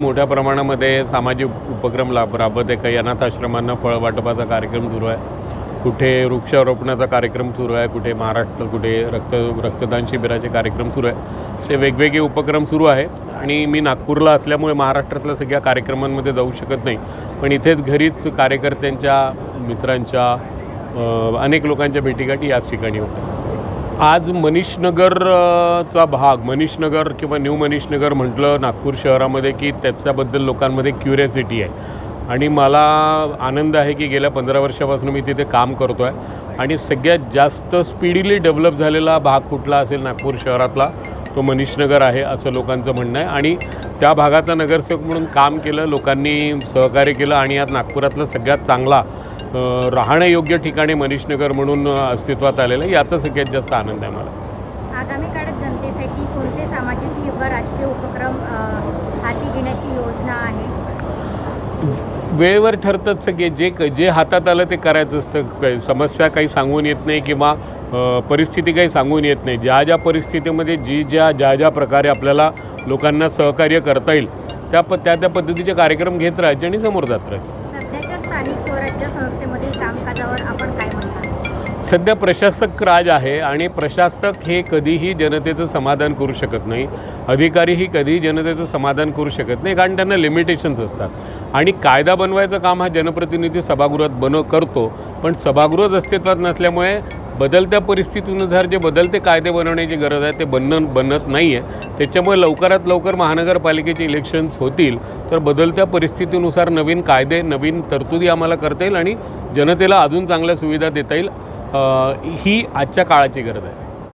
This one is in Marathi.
मोठ्या प्रमाणामध्ये सामाजिक उपक्रम लाभ राबत आहे काही अनाथ आश्रमांना फळ वाटपाचा कार्यक्रम सुरू आहे. कुठे वृक्षारोपणाचा कार्यक्रम सुरू आहे. कुठे महाराष्ट्र कुठे रक्त रक्तदान शिबिराचे कार्यक्रम सुरू आहे. असे वेगवेगळे उपक्रम सुरू आहे. आणि मी नागपूरला असल्यामुळे महाराष्ट्रातल्या सगळ्या कार्यक्रमांमध्ये जाऊ शकत नाही. पण इथेच घरीच कार्यकर्त्यांच्या मित्रांच्या अनेक लोकांच्या भेटीगाठी याच ठिकाणी होत्या आज मनीषनगरचा भाग मनीषनगर किंवा न्यू मनीषनगर म्हटलं नागपूर शहरामध्ये की त्याच्याबद्दल लोकांमध्ये क्युरियासिटी आहे. आणि मला आनंद आहे की गेल्या पंधरा वर्षापासून मी तिथे काम करतो आहे आणि सगळ्यात जास्त स्पीडीली डेव्हलप झालेला भाग कुठला असेल नागपूर शहरातला तो मनीषनगर आहे असं लोकांचं म्हणणं आहे. आणि त्या भागाचा नगरसेवक म्हणून काम केलं लोकांनी सहकार्य केलं आणि आज नागपुरातलं सगळ्यात चांगला राहण्यायोग्य ठिकाणी मनीषनगर म्हणून अस्तित्वात आलेलं आहे. याचा सगळ्यात जास्त आनंद आहे मला. आगामी काळात जनतेसाठी कोणते सामाजिक किंवा राजकीय उपक्रम हाती घेण्याची योजना आहे? वेळेवर ठरतात सगळे. जे क- जे हातात आलं ते करायचं असतं. काही समस्या काही सांगून येत नाही किंवा परिस्थिती काही सांगून येत नाही. ज्या ज्या परिस्थितीमध्ये जी ज्या ज्या ज्या प्रकारे आपल्याला लोकांना सहकार्य करता येईल त्या प त्या त्या पद्धतीचे कार्यक्रम घेत राहायचे आणि समोर जात राहायचे. स्थानिक स्वराज्य संस्थेमधील कामकाजावर आपण काय म्हणता? सध्या प्रशासक राज आहे आणि प्रशासक हे कधीही जनतेचं समाधान करू शकत नाही. अधिकारीही कधीही जनतेचं समाधान करू शकत नाही कारण त्यांना लिमिटेशन्स असतात. आणि कायदा बनवायचं काम हा जनप्रतिनिधी सभागृहात बनव करतो. पण सभागृहच अस्तित्वात नसल्यामुळे बदलत्या परिस्थितीनुसार जे बदलते कायदे बनवण्याची गरज आहे ते बनन बनत नाही आहे त्याच्यामुळे लवकरात लवकर महानगरपालिकेचे इलेक्शन्स होतील. तर बदलत्या परिस्थितीनुसार नवीन कायदे नवीन तरतुदी आम्हाला करता येईल आणि जनतेला अजून चांगल्या सुविधा देता येईल. ही आजच्या काळाची गरज आहे.